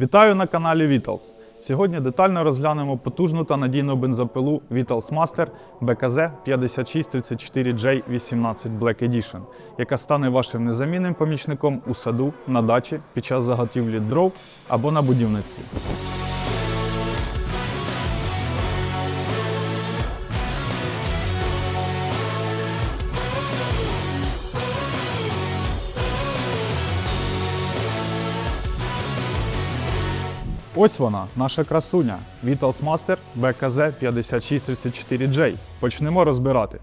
Вітаю на каналі Vitals. Сьогодні детально розглянемо потужну та надійну бензопилу Vitals Master BKZ 5634J18 Black Edition, яка стане вашим незамінним помічником у саду, на дачі, під час заготівлі дров або на будівництві. Ось вона, наша красуня Vitals Master BKZ 5634J. Почнемо розбирати.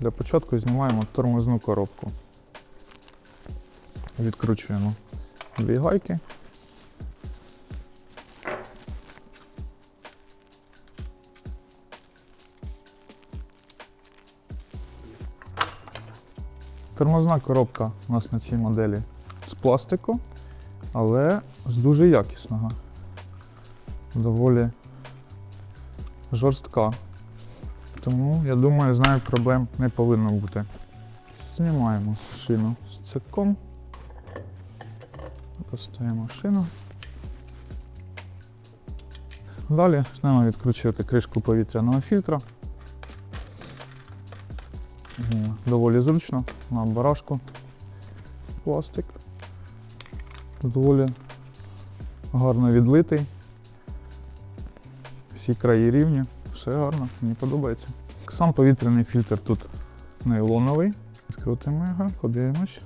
Для початку знімаємо тормозну коробку. Відкручуємо дві гайки. Тормозна коробка у нас на цій моделі з пластику, але з дуже якісного доволі жорстка. Тому, я думаю, з нею проблем не повинно бути. Знімаємо шину з цепком. Поставимо шину. Далі почнемо відкручувати кришку повітряного фільтра. Доволі зручно на барашку. Пластик. Доволі гарно відлитий. Всі краї рівні, все гарно, мені подобається. Сам повітряний фільтр тут нейлоновий. Скрутимо його, подивимось.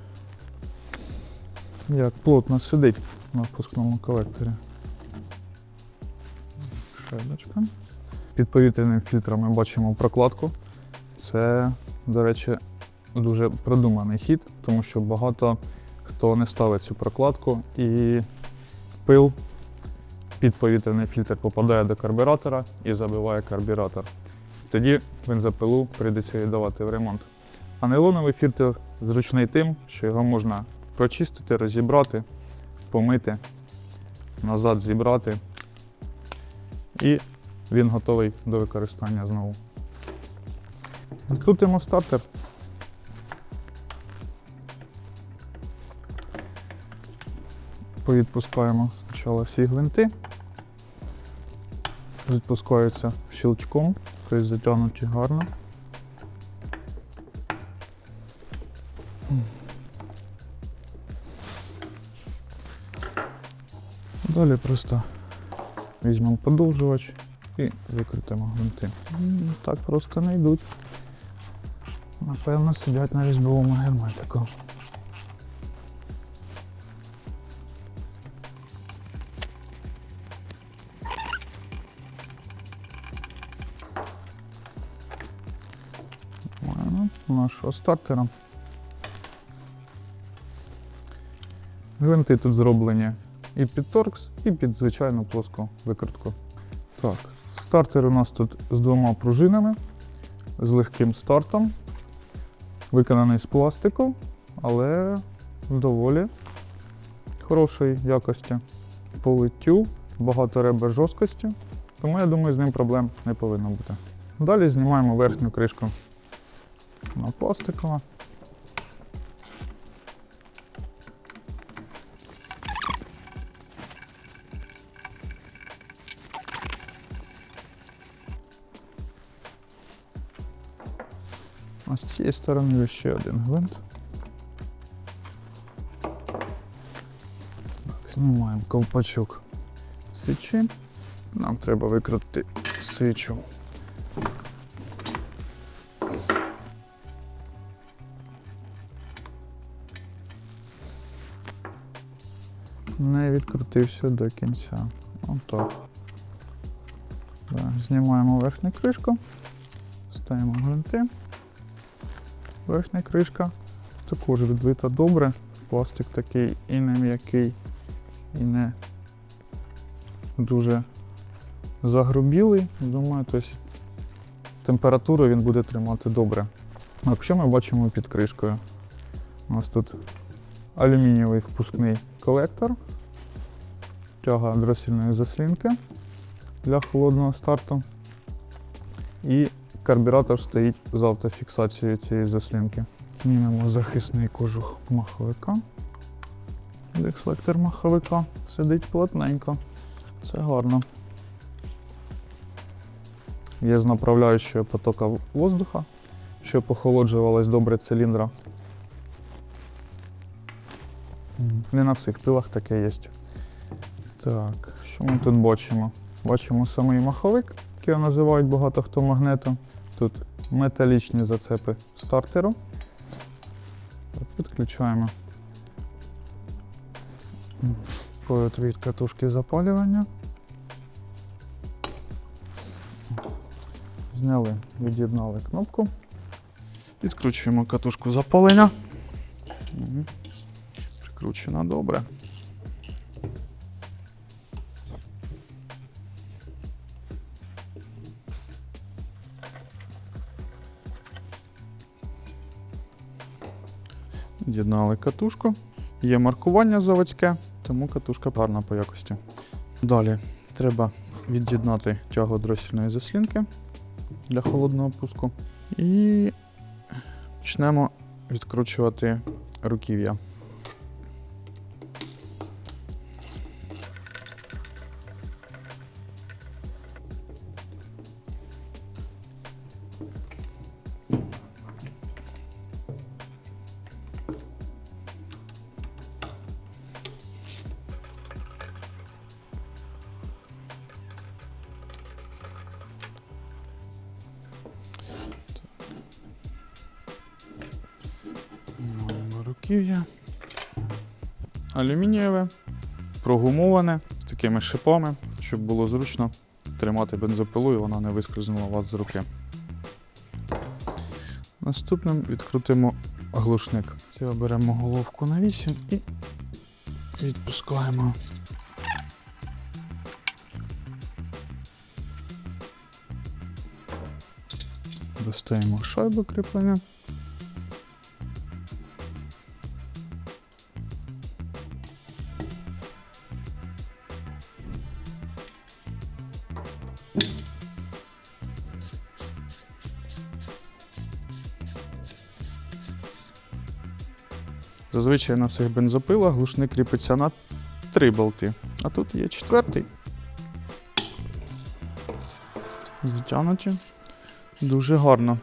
Як плотно сидить на впускному колекторі. Шайбочка. Під повітряним фільтром ми бачимо прокладку. Це, до речі, дуже продуманий хід, тому що багато хто не ставить цю прокладку і пил під повітряний фільтр попадає до карбюратора і забиває карбюратор. Тоді бензопилу прийдеться віддавати в ремонт. А нейлоновий фільтр зручний тим, що його можна прочистити, розібрати, помити, назад зібрати. І він готовий до використання знову. Відкрутимо стартер. Повідпускаємо спочатку всі гвинти. Відпускаються щелчком, тобто затягнуті гарно. Далі просто візьмемо подовжувач і викрутимо гвинти. Так просто не йдуть. Напевно, сидять на різьбовому герметику. Нашого стартера. Гвинти тут зроблені і під торкс, і під звичайну плоску викрутку. Так, стартер у нас тут з двома пружинами, з легким стартом, виконаний з пластику, але доволі хорошої якості. По литтю, багато ребер жорсткості, тому я думаю, з ним проблем не повинно бути. Далі знімаємо верхню кришку на пластикова. А з цієї сторони ще один гвинт. Знімаємо колпачок сичі. Нам треба викрутити сичу. Не відкрутився до кінця. Отак. Знімаємо верхню кришку, ставимо гвинти. Верхня кришка також відбита добре. Пластик такий і не м'який, і не дуже загрубілий. Думаю, тобто температуру він буде тримати добре. Якщо ми бачимо під кришкою, у нас тут алюмінієвий впускний колектор, тяга дросільної заслінки для холодного старту. І карбюратор стоїть з автофіксацією цієї заслінки. Знімемо захисний кожух маховика Дефлектор маховика сидить плотненько. Це гарно. Є з направляючого потока воздуха, щоб охолоджувалась добре циліндра. Не на всіх пилах таке є. Так, що ми тут бачимо? Бачимо самий маховик, який його називають багато хто магнетом. Тут металічні зацепи стартеру. Підключаємо провід від катушки запалювання. Зняли, від'єднали кнопку. Відкручуємо катушку запалення. Мгм. Прикручена добре. Від'єднали катушку. Є маркування заводське, тому катушка гарна по якості. Далі треба від'єднати тягу дросільної заслінки для холодного пуску. І почнемо відкручувати руків'я. Руків'я. Алюмінієве, прогумоване з такими шипами, щоб було зручно тримати бензопилу і вона не вискользнула вас з руки. Наступним відкрутимо глушник. Цього беремо головку на 8 і відпускаємо. Достаємо шайбу кріплення. Зазвичай на цих бензопилах глушник кріпиться на три болти, а тут є четвертий. Затягнуті. Дуже гарно.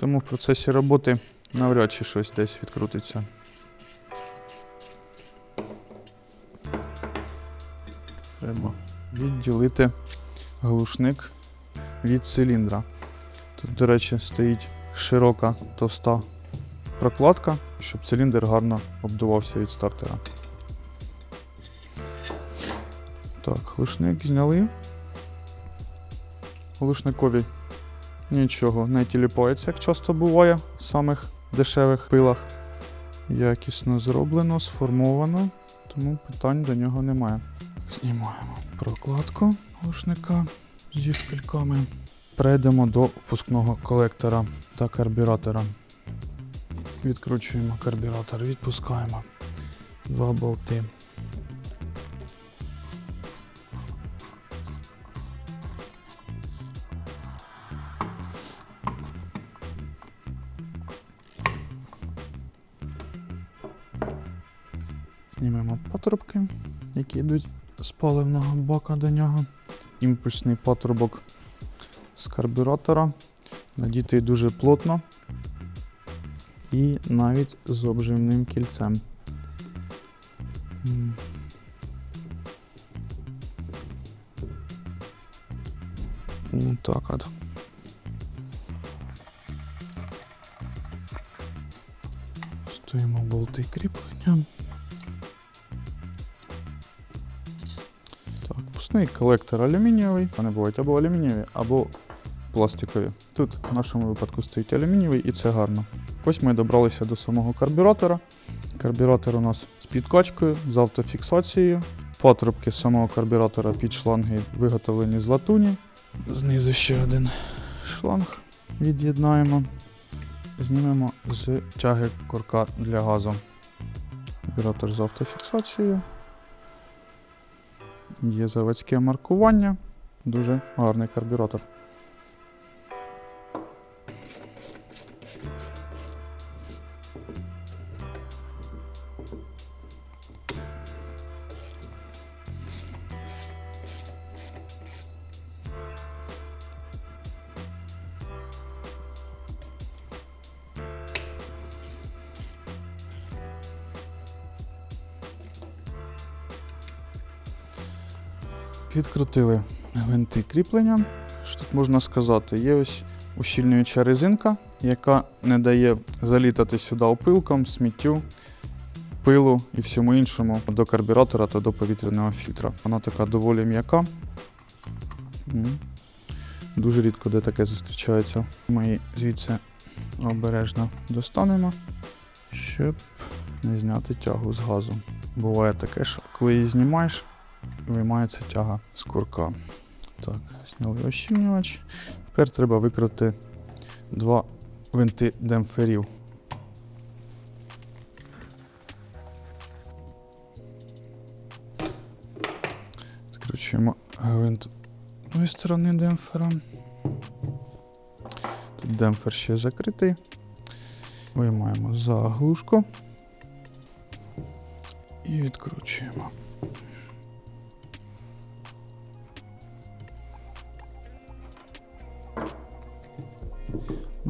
Тому в процесі роботи навряд чи щось десь відкрутиться. Треба відділити глушник від циліндра. Тут, до речі, стоїть широка товста прокладка, щоб циліндр гарно обдувався від стартера. Так, глушник зняли. Глушникові нічого не тіліпається, як часто буває в самих дешевих пилах. Якісно зроблено, сформовано, тому питань до нього немає. Знімаємо прокладку глушника зі шпильками. Перейдемо до впускного колектора та карбюратора. Відкручуємо карбюратор, відпускаємо два болти. Знімемо патрубки, які йдуть з паливного бака до нього. Імпульсний патрубок з карбюратора. Надітий дуже плотно і навіть з обжимним кільцем. Так от. Стоїмо болти кріплення. Так, пусний колектор алюмінієвий. Вони бувають або алюмінієві, або пластикові. Тут в нашому випадку стоїть алюмінієвий і це гарно. Ось ми добралися до самого карбюратора. Карбюратор у нас з підкачкою, з автофіксацією. Патрубки самого карбюратора під шланги виготовлені з латуні. Знизу ще один шланг від'єднаємо. Знімемо з тяги корка для газу. Карбюратор з автофіксацією. Є заводське маркування. Дуже гарний карбюратор. Підкрутили гвинти кріплення. Що тут можна сказати? Є ось ущільнююча резинка, яка не дає залітати сюди опилком, сміттю, пилу і всьому іншому до карбюратора та до повітряного фільтра. Вона така доволі м'яка. Дуже рідко де таке зустрічається. Ми її звідси обережно достанемо, щоб не зняти тягу з газу. Буває таке, що коли її знімаєш, виймається тяга з курка. Так, зняли ощільнювач. Тепер треба викрити два винти демпферів. Відкручуємо з одної сторони демпфера. Тут демпфер ще закритий. Виймаємо заглушку і відкручуємо.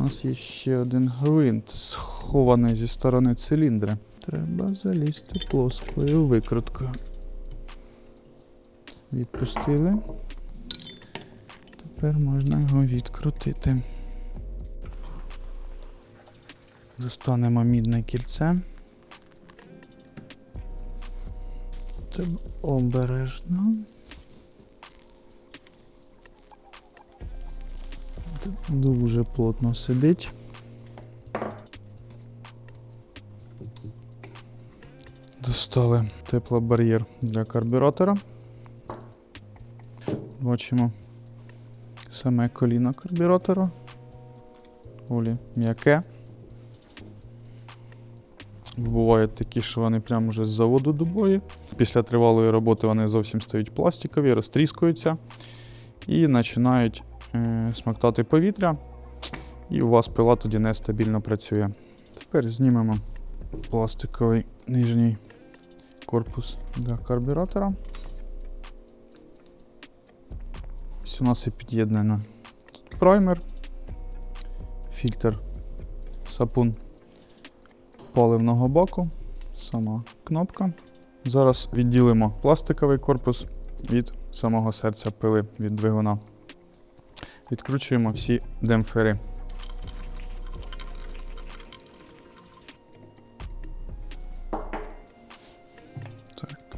Нас є ще один гвинт, схований зі сторони циліндра. Треба залізти плоскою викруткою. Відпустили. Тепер можна його відкрутити. Достанемо мідне кільце. Обережно. Дуже плотно сидить. Достали теплобар'єр для карбюратора. Бачимо саме коліно карбюратора. Олі м'яке. Бувають такі, що вони прямо вже з заводу дубові. Після тривалої роботи вони зовсім стають пластикові, розтріскуються і починають смоктати повітря. І у вас пила тоді нестабільно працює. Тепер знімемо пластиковий нижній корпус для карбюратора. Ось у нас і під'єднано тут праймер, фільтр, сапун паливного баку, сама кнопка. Зараз відділимо пластиковий корпус від самого серця пили від двигуна. Відкручуємо всі демпфери. Так.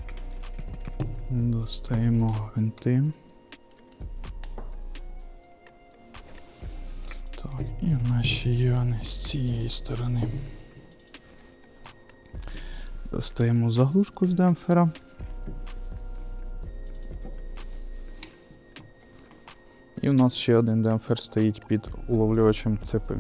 Достаємо гвинти. Так, і нас ще з цієї сторони. Достаємо заглушку з демпфера. Нас ще один демпфер стоїть під уловлювачем цепи.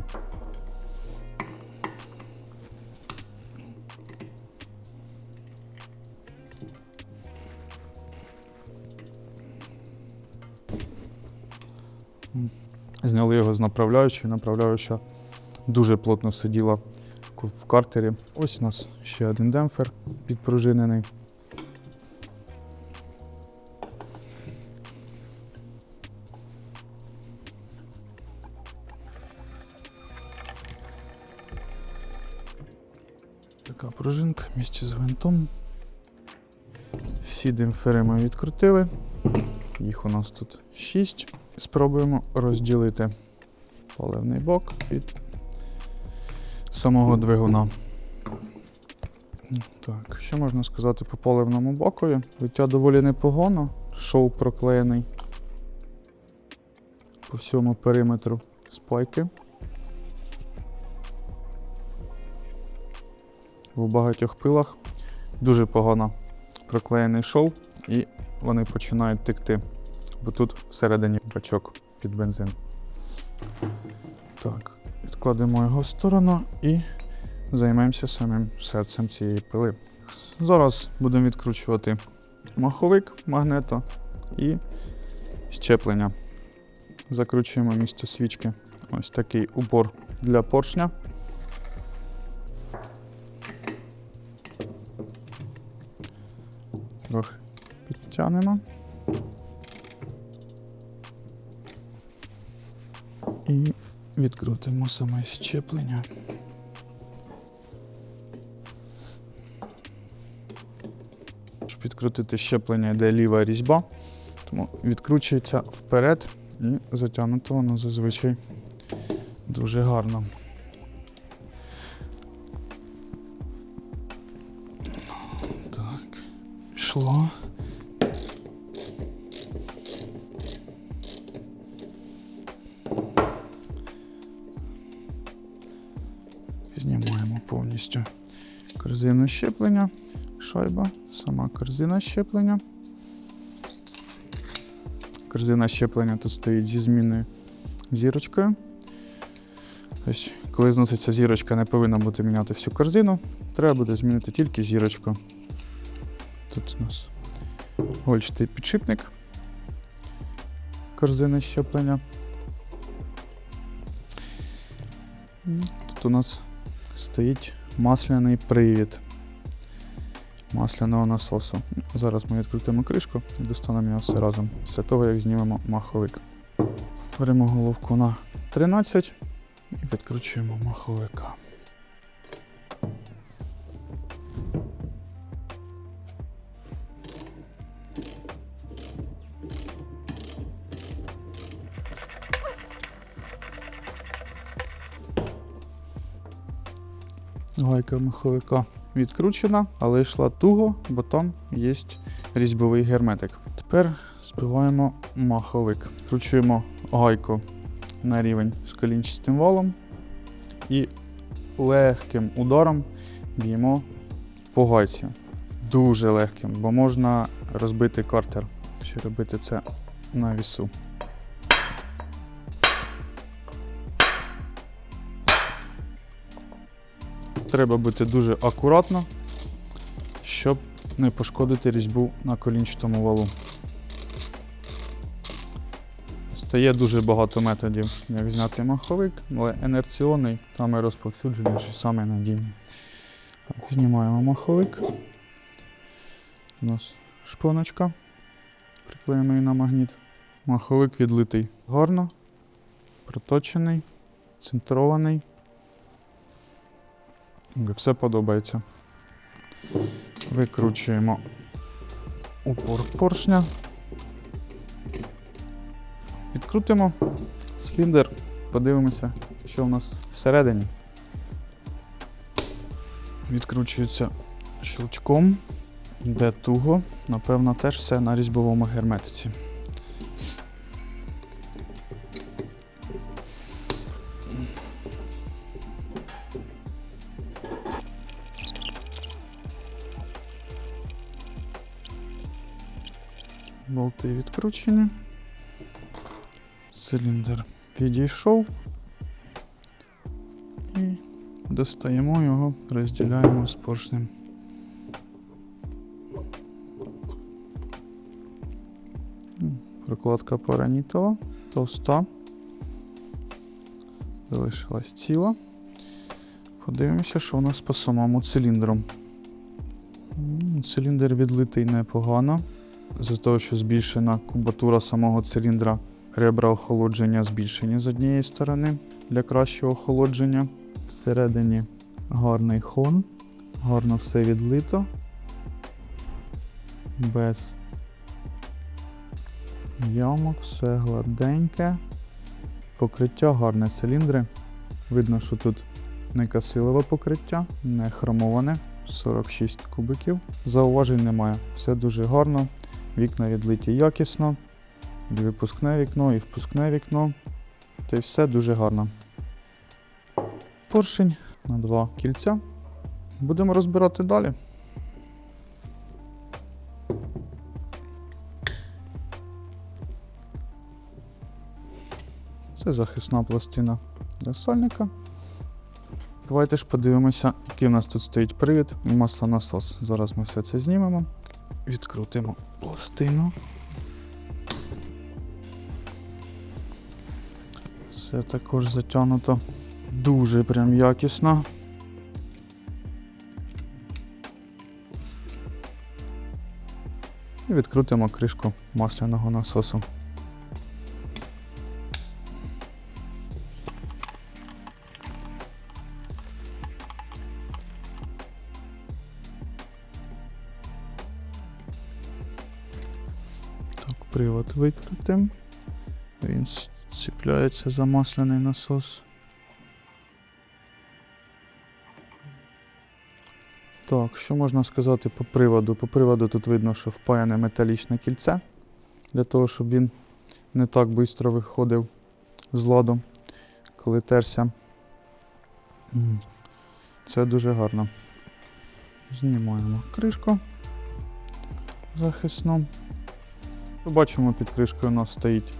Зняли його з направляючої. Направляюча дуже плотно сиділа в картері. Ось у нас ще один демпфер підпружинений. Пружинка з гвинтом. Всі демпфери ми відкрутили. Їх у нас тут 6. Спробуємо розділити паливний бок від самого двигуна. Так, що можна сказати по паливному бокові? Виття доволі непогано. Шов проклеєний по всьому периметру спайки. В багатьох пилах дуже погано проклеєний шов і вони починають текти, бо тут всередині бачок під бензин. Так, відкладемо його в сторону і займемося самим серцем цієї пили. Зараз будемо відкручувати маховик магнето і щеплення. Закручуємо місце свічки. Ось такий упор для поршня. Підтягнемо. І відкрутимо саме щеплення. Щоб відкрутити щеплення, йде ліва різьба. Тому відкручується вперед і затягнуто воно зазвичай дуже гарно. Так, пішло. Щеплення, шайба, сама корзина щеплення. Корзина щеплення тут стоїть зі змінною зірочкою. Ось, коли зноситься зірочка, не повинна бути міняти всю корзину. Треба буде змінити тільки зірочку. Тут у нас гольчатий підшипник корзини щеплення. Тут у нас стоїть масляний привід масляного насосу. Зараз ми відкрутимо кришку і достанемо його все разом після того, як знімемо маховик. Беремо головку на 13 і відкручуємо маховика. Гайка маховика відкручена, але йшла туго, бо там є різьбовий герметик. Тепер збиваємо маховик. Кручуємо гайку на рівень з колінчастим валом і легким ударом б'ємо по гайці. Дуже легким, бо можна розбити картер. Ще робити це на вісу. Треба бути дуже акуратно, щоб не пошкодити різьбу на колінчатому валу. Стає дуже багато методів, як зняти маховик, але інерційний саме розповсюдженіший, саме надійний. Знімаємо маховик. У нас шпоночка. Приклеїмо її на магніт. Маховик відлитий гарно, проточений, центрований. Все подобається. Викручуємо упор поршня. Відкрутимо циліндр, подивимося, що в нас всередині. Відкручується щелчком, йде туго, напевно, теж все на різьбовому герметиці. Болти відкручені. Циліндр підійшов. І достаємо його, розділяємо з поршнем. Прокладка паранітова, товста. Залишилась ціла. Подивимося, що у нас по самому циліндру. Циліндр відлитий непогано. З того, що збільшена кубатура самого циліндра, ребра охолодження збільшені з однієї сторони для кращого охолодження. Всередині гарний хон, гарно все відлито, без ямок, все гладеньке. Покриття гарне циліндри. Видно, що тут не касилове покриття, не хромоване, 46 кубиків. Зауважень немає, все дуже гарно. Вікна відлиті якісно, випускне вікно, і впускне вікно. Та й все дуже гарно. Поршень на два кільця. Будемо розбирати далі. Це захисна пластина для сальника. Давайте ж подивимося, який у нас тут стоїть привід і маслонасос. Зараз ми все це знімемо. Відкрутимо пластину. Все також затягнуто дуже прям якісно. І відкрутимо кришку масляного насосу. Привод викрутимо. Він ціпляється за масляний насос. Так, що можна сказати по приводу? По приводу тут видно, що впаяне металічне кільце, для того, щоб він не так швидко виходив з ладу, коли терся. Це дуже гарно. Знімаємо кришку захисну. Бачимо, під кришкою у нас стоїть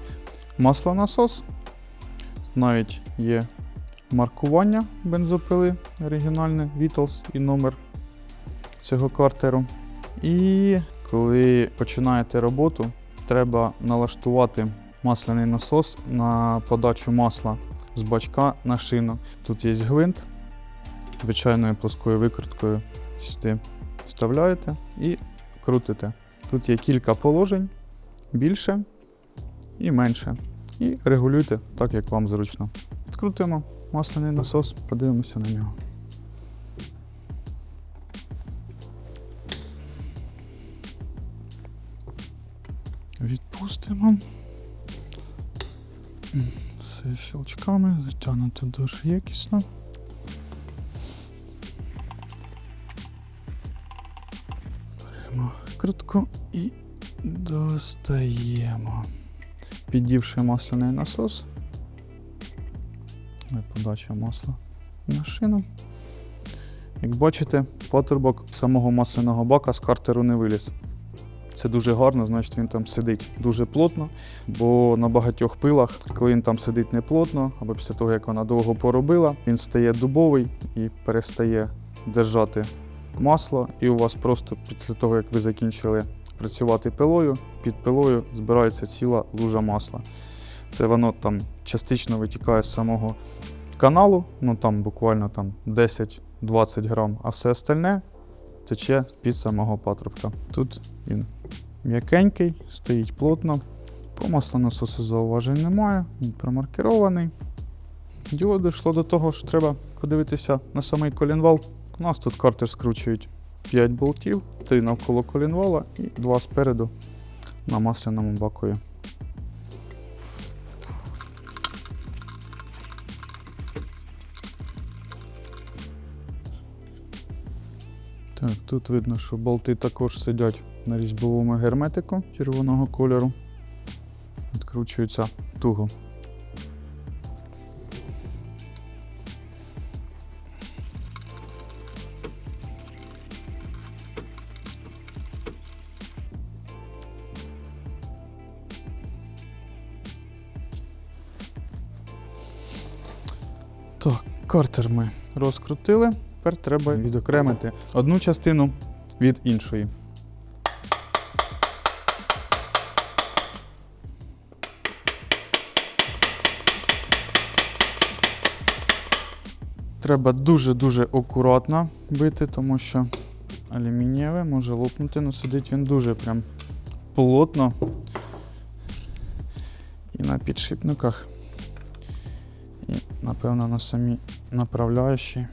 маслонасос. Навіть є маркування бензопили оригінальне, Vitals і номер цього картеру. І коли починаєте роботу, треба налаштувати масляний насос на подачу масла з бачка на шину. Тут є гвинт, звичайною плоскою викруткою сюди вставляєте і крутите. Тут є кілька положень, більше і менше. І регулюйте так, як вам зручно. Відкрутимо масляний насос, подивимося на нього. Відпустимо. Все щелчками, затягнуто дуже якісно. Беремо крутку і достаємо. Піддівши масляний насос. Подача масла на шину. Як бачите, патрубок самого масляного бака з картеру не виліз. Це дуже гарно, значить він там сидить дуже плотно, бо на багатьох пилах, коли він там сидить неплотно, або після того, як вона довго поробила, він стає дубовий і перестає держати масло, і у вас просто після того, як ви закінчили працювати пилою, під пилою збирається ціла лужа масла. Це воно там частично витікає з самого каналу, ну там буквально там 10-20 грам, а все остальне тече з-під самого патрубка. Тут він м'якенький, стоїть плотно. По маслонасосу зауважень немає, він промаркерований. Діло дійшло до того, що треба подивитися на самий колінвал. У нас тут картер скручують 5 болтів, 3 навколо колінвала і 2 спереду на масляному бакові. Так, тут видно, що болти також сидять на різьбовому герметику червоного кольору. Відкручуються туго. Так, картер ми розкрутили. Тепер треба відокремити одну частину від іншої. Треба дуже-дуже акуратно бити, тому що алюмінієве може лопнути, але сидить він дуже прям плотно. І на підшипниках, і, напевно, на самій направляючій.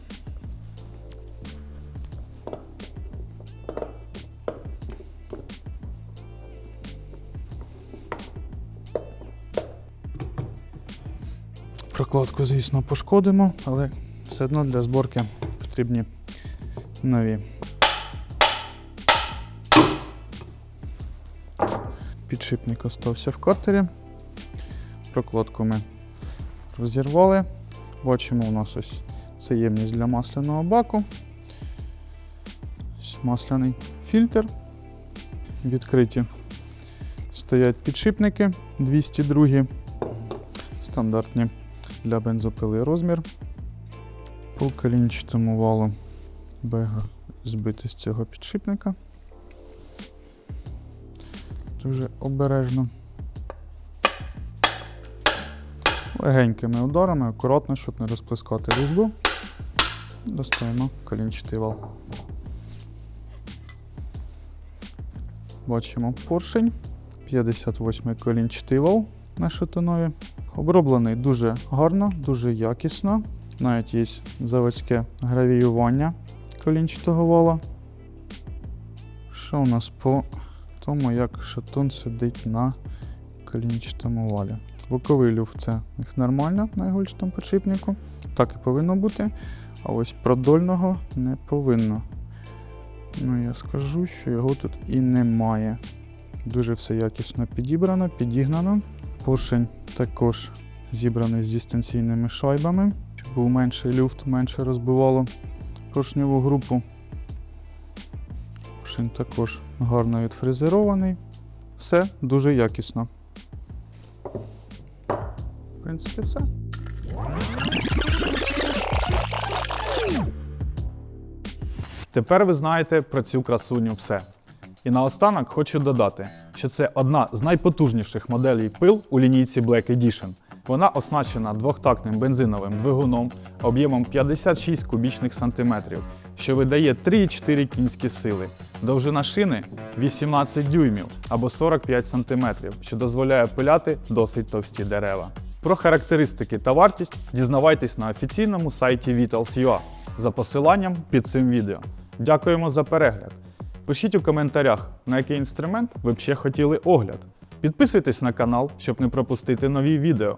Прокладку, звісно, пошкодимо, але все одно для зборки потрібні нові. Підшипник остався в картері. Прокладку ми розірвали. Бачимо, у нас ось це ємність для масляного баку. Ось масляний фільтр. Відкриті стоять підшипники 202 стандартні для бензопили розмір. По колінчатому валу бега збити з цього підшипника. Дуже обережно. Легенькими ударами, акуратно, щоб не розплескати різьбу. Достаємо колінчатий вал. Бачимо поршень. 58 колінчатий вал на шатунові. Оброблений дуже гарно, дуже якісно. Навіть є заводське гравіювання колінчатого вала. Що у нас по тому, як шатун сидить на колінчатому валі. Боковий люфт це них нормально на ігольчатому підшипнику. Так і повинно бути. А ось продольного не повинно. Ну, я скажу, що його тут і немає. Дуже все якісно підібрано, підігнано. Поршень також зібраний з дистанційними шайбами, щоб був менший люфт, менше розбивало поршневу групу. Поршень також гарно відфрезерований. Все дуже якісно. Принципі, все. Тепер ви знаєте про цю красуню все. І наостанок хочу додати, що це одна з найпотужніших моделей пил у лінійці Black Edition. Вона оснащена двохтактним бензиновим двигуном об'ємом 56 кубічних сантиметрів, що видає 3,4 кінські сили. Довжина шини 18 дюймів або 45 сантиметрів, що дозволяє пиляти досить товсті дерева. Про характеристики та вартість дізнавайтесь на офіційному сайті Vitals.ua за посиланням під цим відео. Дякуємо за перегляд. Пишіть у коментарях, на який інструмент ви б ще хотіли огляд. Підписуйтесь на канал, щоб не пропустити нові відео.